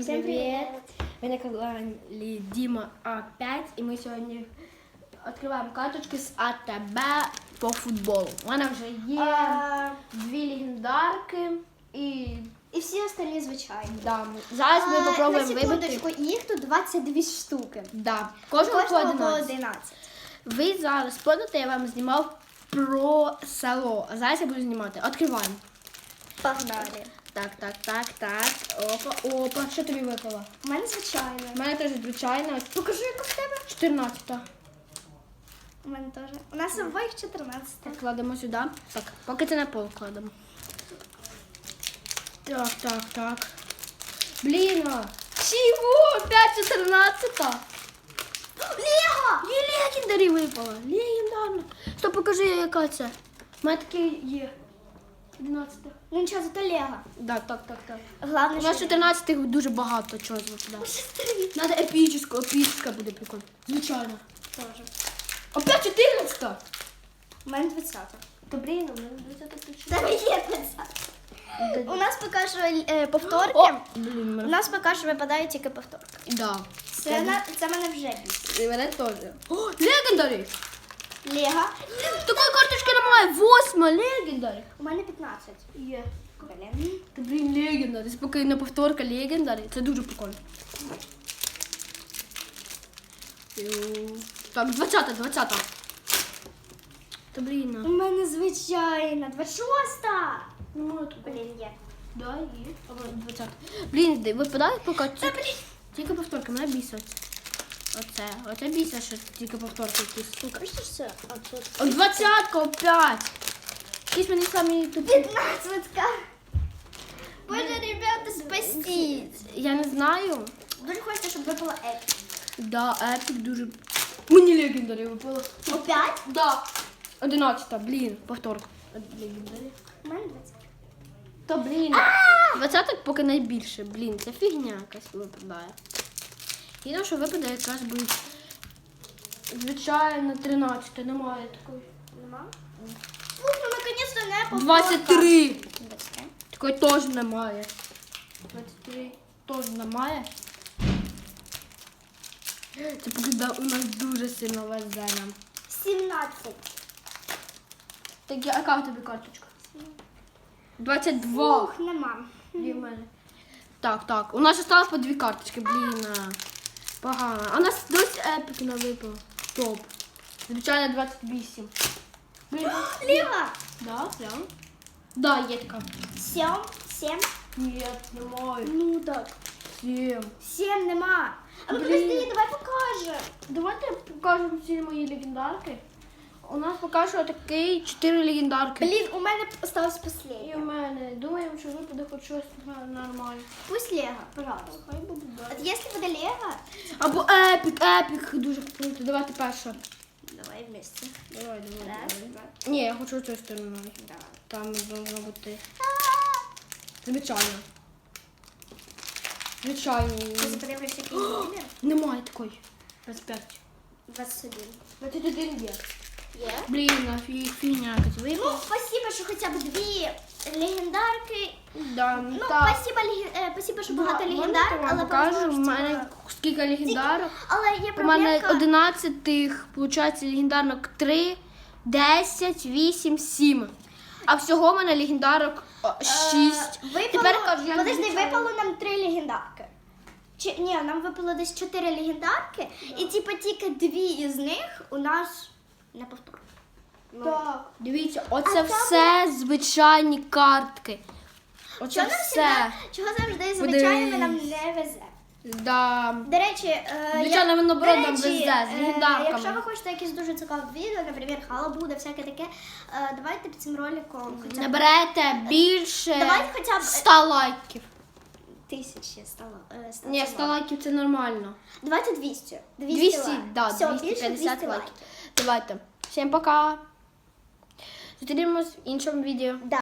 Всем привет! Вы на канале Дима А5 и мы сегодня открываем карточки з АТБ по футболу. У мене вже є А, дві легендарки і і всі остальні звичайні. да, ми- зараз ми А, попробуємо на вибити. секундочку, їх тут 22 штуки. Да, кожного по Кожного по 11. 11. Ви зараз пам'ятаєте, я вам знімав про село. А зараз я буду знімати. Відкриваємо. Погнали. Так, так, так, так. Опа, опа. Що тобі випало? У мене звичайно. У мене теж звичайно. Покажи, яка в тебе. 14. У мене теж. У нас обоїх 14. Так, кладемо сюди. Так, поки це на пол кладемо. Так, так, так. Блін, а. Чого? Опять 14. Лего! Є легендарі випало. Легендарно. Стоп, покажи, яка це. У мене таке є. 11. Ну нічого, зато Лего. Да, так, так, так. Головне, У нас що 14 дуже багато чого випадає. Шестері. Надо епічну, епічна буде прикольно. Звичайно. Теж. Опять 14. У мене 20. Та блін, у мене 20 точно. Тебе є 20. У нас поки що е, повторки. О, блін, У мене. нас поки що випадають тільки повторки. Да. Це, на, це мене вже бісить. І мене теж. О, легендарі. Лего. Такої карточки немає. Восьма легендарі. У мене 15. Є. Блін. Та блін, легендарі. Спокійно повторка легендарі. Це дуже прикольно. Так, 20, 20. Та блін. У мене звичайно 26. Немає такого. Блін, є. Да, є. Або 20. Блін, випадає поки Та блін. тільки повторка, мене бісить. Оце, оце бісить, що тільки повторки якісь. А тут. О, двадцятка опять! Якісь мені самі тупі. 15. Боже, ребята, спасіть. Я не знаю. Дуже хочеться, щоб випала епік. Да, епік дуже. Мені легендарі випало. Опять? Да. Одинадцята, блін, повторка. Легендарі. У мене 20. Та блін. Двадцяток поки найбільше, блін, це фігня якась випадає. Єдине, що випадає, якраз буде. Звичайно, 13, немає такої. Нема? Ух, ну наконец-то не повторка. 23! 23. Такої теж немає. 23 теж немає. Це поки у нас дуже сильно везе нам. 17. Так, яка в тебе карточка? 22. Ух, нема. Дві в мене. Так, так. У нас осталось по дві карточки, блін. Погано. А у нас досі епік на випав. Топ. Звичайно, 28. Ми... Ліва. Да, прям. Да, є така. 7. 7. Ні, немає. Ну так. Сім. Сім нема. А ну Блін. подожди, давай покажемо. Давайте покажемо всі мої легендарки. У нас поки що такий 4 легендарки. Блін, у мене осталось І у мене. Думаємо, що випаде хоч щось нормальне. Пусть Лего, пожалуйста. Хай буде. От якщо буде Лего, Або епік, епік дуже круто. Давайте перше. давай вместе. Давай, давай. Раз, давай. два. Ні, я хочу цією стороною. Давай. Там должно бути. Звичайно. Звичайно. Ти подивишся, який номер? Немає такої. 25. 21. 21 є. Є? Блін, а фі- фігня Ну, випала. спасибо, що хоча б дві легендарки. Да, Ну, так. спасибо, легі- е, спасибо, що Да, багато легендарок, вам але покажу. У мене скільки легендарок. Але є У мене проблемка. 11, виходить, легендарок 3, 10, 8, 7. А всього в мене легендарок 6. Е, Випало, Тепер кажу, я подожди, випало нам три легендарки. Чи, ні, нам випало десь чотири легендарки, і типу тільки дві із них у нас на повтор. Так. Дивіться, оце А все звичайні картки. Оце Чого нам все. всегда- чого завжди звичайно нам не везе? Да. До речі, е, Звичайно, я- воно до бродом речі, везе, з е. Якщо ви хочете якісь дуже цікаві відео, наприклад, халабуда, всяке таке, е, давайте під цим роликом хоча б Наберете більше Давайте хоча б- 100 лайків. тисячі стало. е, стало Ні, 100 лайків це нормально. Давайте 200. 200, 200, лайків. да, Все, більше 250 200 лайків. Давайте. Всім пока. Зустрінемось в іншому відео. Да.